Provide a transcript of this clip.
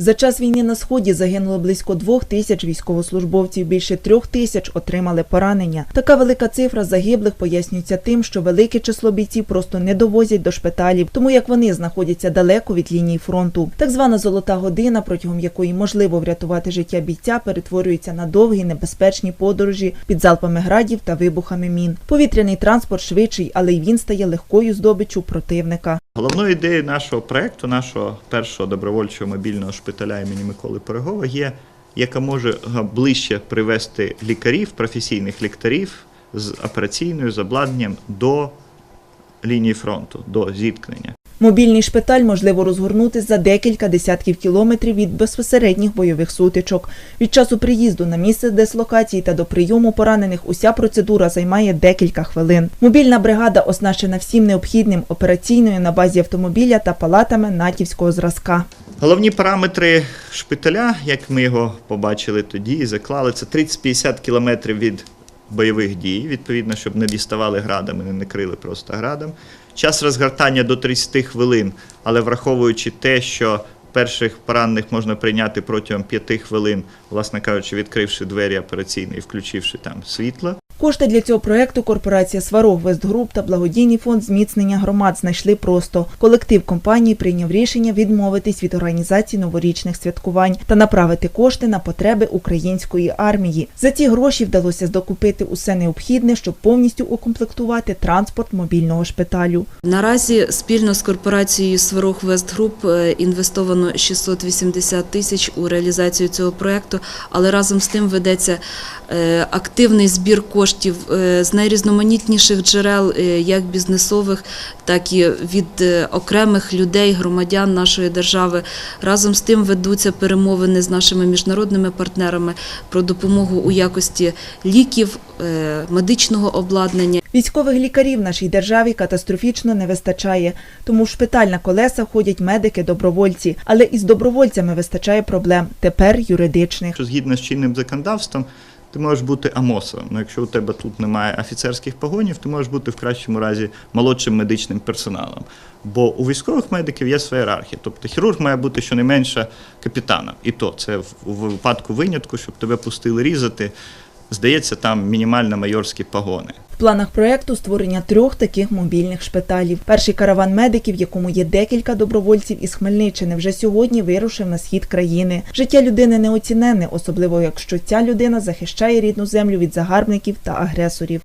За час війни на сході загинуло близько двох тисяч військовослужбовців. Більше трьох тисяч отримали поранення. Така велика цифра загиблих пояснюється тим, що велике число бійців просто не довозять до шпиталів, тому як вони знаходяться далеко від лінії фронту. Так звана золота година, протягом якої можливо врятувати життя бійця, перетворюється на довгі небезпечні подорожі під залпами градів та вибухами мін. Повітряний транспорт швидший, але й він стає легкою здобиччю противника. Головною ідеєю нашого проекту, нашого першого добровольчого мобільного шпиталя імені Миколи Перегова є, яка може ближче привести лікарів, професійних лікарів з операційною з обладнанням до лінії фронту, до зіткнення. Мобільний шпиталь можливо розгорнути за декілька десятків кілометрів від безпосередніх бойових сутичок. Від часу приїзду на місце дислокації та до прийому поранених уся процедура займає декілька хвилин. Мобільна бригада оснащена всім необхідним операційною на базі автомобіля та палатами натівського зразка. Головні параметри шпиталя, як ми його побачили тоді і заклали, це 30-50 кілометрів від бойових дій, відповідно, щоб не діставали градами, не накрили просто градом. Час розгортання до 30 хвилин, але враховуючи те, що перших поранених можна прийняти протягом 5 хвилин, власне кажучи, відкривши двері операційні включивши там світло. Кошти для цього проекту корпорація Сварог Вестгруп та благодійний фонд зміцнення громад знайшли просто. Колектив компанії прийняв рішення відмовитись від організації новорічних святкувань та направити кошти на потреби української армії. За ці гроші вдалося здокупити усе необхідне, щоб повністю укомплектувати транспорт мобільного шпиталю. Наразі спільно з корпорацією Сварог Вестгруп е, інвестовано 680 тисяч у реалізацію цього проекту, але разом з тим ведеться е, активний збір коштів е, з найрізноманітніших джерел, е, як бізнесових, так і від е, окремих людей, громадян нашої держави. Разом з тим ведуться перемовини з нашими міжнародними партнерами про допомогу у якості ліків, медичного обладнання. Військових лікарів в нашій державі катастрофічно не вистачає, тому в шпиталь на колесах ходять медики-добровольці, але із добровольцями вистачає проблем тепер юридичних. Згідно з чинним законодавством, ти можеш бути АМОСом. Ну, якщо у тебе тут немає офіцерських погонів, ти можеш бути в кращому разі молодшим медичним персоналом. Бо у військових медиків є своя ієрархія. Тобто хірург має бути щонайменше капітаном. І то це в випадку винятку, щоб тебе пустили різати. Здається, там мінімально майорські погони. В планах проекту створення трьох таких мобільних шпиталів. Перший караван медиків, в якому є декілька добровольців із Хмельниччини, вже сьогодні вирушив на схід країни. Життя людини неоціненне, особливо якщо ця людина захищає рідну землю від загарбників та агресорів.